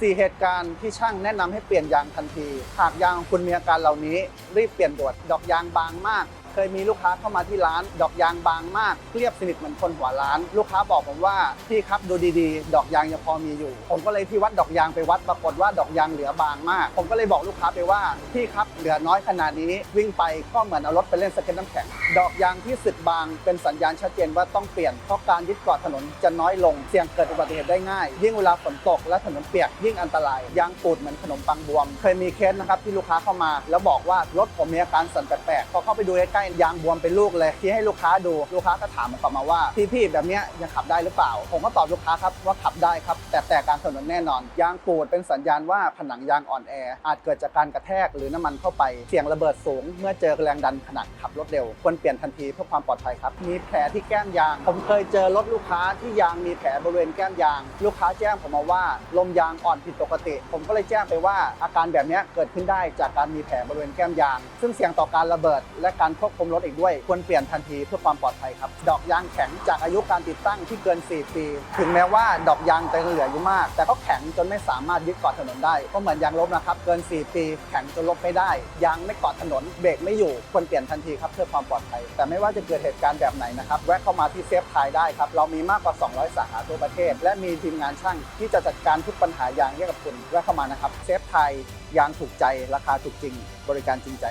4 เหตุการณ์ที่ช่างแนะนำให้เปลี่ยนยางทันที หากยางของคุณมีอาการเหล่านี้ รีบเปลี่ยนด่วนดอกยางบางมาก เคยมีลูกค้าเข้ามาที่ร้าน ดอกยางบางมากเรียบสนิทเหมือนคนหัวร้าน ลูกค้าบอกผมว่าพี่ครับดูดีๆ ดอกยางยังพอมีอยู่ ผมก็เลยที่วัดดอกยางไปวัดปรากฏว่าดอกยางเหลือบางมาก ผมก็เลยบอกลูกค้าไปว่าพี่ครับเหลือน้อยขนาดนี้วิ่งไปก็เหมือนเอารถไปเล่นสเก็ตน้ำแข็ง ดอกยางที่สึกบางเป็นสัญญาณชัดเจนว่าต้องเปลี่ยนเพราะการยึดเกาะถนนจะน้อยลงเสี่ยงเกิดอุบัติเหตุได้ง่าย ยิ่งเวลาฝนตกและถนนเปียกยิ่งอันตรายยางปูดเหมือนขนมปังบวม เคยมีเคสนะครับที่ลูกค้าเข้ามา แล้วบอกว่ารถผมมีอาการสั่นแปลกๆพอเข้าไปดูใกล้ๆยางบวมเป็นลูกเลยที่ให้ลูกค้าดูลูกค้าก็ถามผมกลับมาว่าพี่ๆแบบเนี้ยยังขับได้หรือเปล่า ผมก็ตอบลูกค้าครับว่าขับได้ครับ แต่แต่การถนนแน่นอน ยางปูดเป็นสัญญาณว่าผนังยางอ่อนแอ อาจเกิดจากการกระแทกหรือน้ำมันเข้าไปเสี่ยงระเบิดสูง เมื่อเจอแรงดันขณะขับรถเร็วควรเปลี่ยนทันทีเพื่อความปลอดภัยครับมีแผลที่แก้มยาง ผมเคยเจอรถลูกค้าที่ยางมีแผลบริเวณแก้มยาง ลูกค้าแจ้งผมมาว่าลมยางอ่อนผิดปกติ ผมก็เลยแจ้งไปว่าอาการแบบนี้เกิดขึ้นได้จากการมีแผลบริเวณแก้มยาง ซึ่งเสี่ยงต่อการระเบิดและการควบคมรถอีกด้วย ควรเปลี่ยนทันทีเพื่อความปลอดภัยครับ ดอกยางแข็งจากอายุการติดตั้งที่เกิน 4 ปี ถึงแม้ว่าดอกยางจะเหลืออยู่มาก แต่ก็แข็งจนไม่สามารถยึดเกาะถนนได้ก็เหมือนยางลบนะครับเกิน 4 ปี แข็งจนลบไม่ได้ ยางไม่เกาะถนนเบรกไม่อยู่ควรเปลี่ยนทันทีครับเพื่อความปลอดภัย แต่ไม่ว่าจะเกิดเหตุการณ์แบบไหนนะครับแวะเข้ามาที่เซฟไทยได้ครับเรามีมากกว่า 200 สาขาทั่วประเทศ และมีทีมงานช่างที่จะจัดการทุกปัญหายางให้กับคุณแวะเข้ามานะครับเซฟไทยยางถูกใจราคาถูกจริง บริการจริงใจ